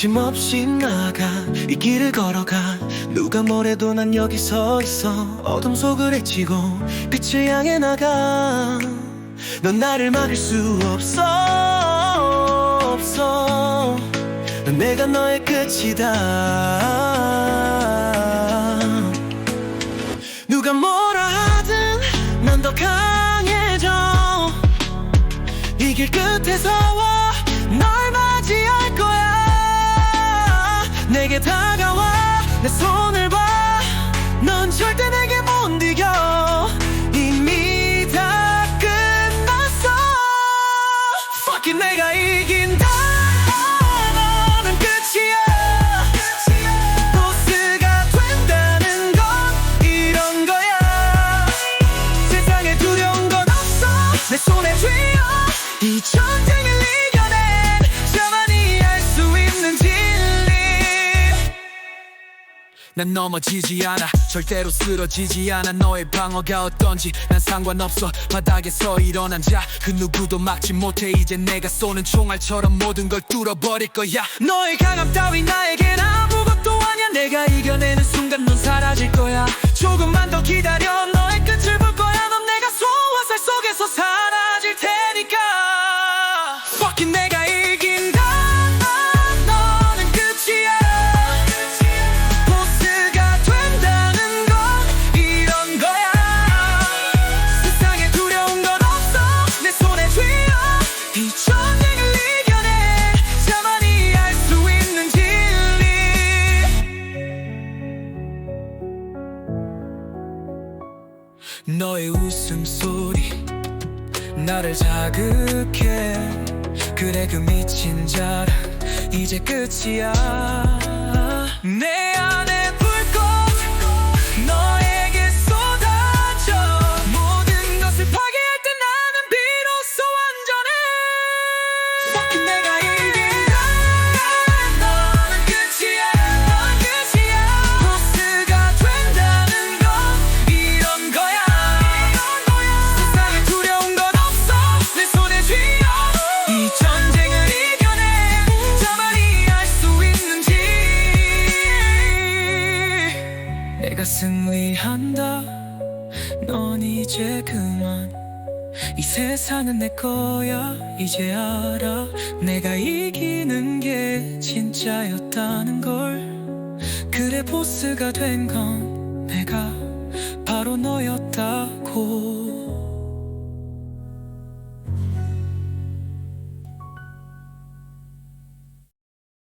거침없이 나가. 이 길을 걸어가. 누가 뭐래도 난 여기 서 있어. 어둠 속을 헤치고 빛을 향해 나가. 넌 나를 막을 수 없어. 없어. 넌 내가 너의 끝이다. 누가 뭐라 하든 난 더 강해져. 이 길 끝에서 널 내게 다가와 내 손을 봐 넌 절대 내게 못 이겨 이미 다 끝났어. Fuck it 내가 이긴다. 너는 끝이야. 보스가 된다는 건 이런 거야. 세상에 두려운 건 없어. 내 손에 쥐어. 이 전쟁을 이겨 난 넘어지지 않아. 절대로 쓰러지지 않아. 너의 방어가 어떤지 난 상관없어. 바닥에서 일어난 자 그 누구도 막지 못해. 이제 내가 쏘는 총알처럼 모든 걸 뚫어버릴 거야. 너의 강함 따위 나에겐 아무것도 아니야. 내가 이겨내는 순간 너의 웃음소리 나를 자극해. 그래 그 미친 자랑 이제 끝이야. 내 승리한다. 넌 이제 그만. 이 세상은 내 거야. 이제 알아. 내가 이기는 게 진짜였다는 걸. 그래 보스가 된 건 내가 바로 너였다고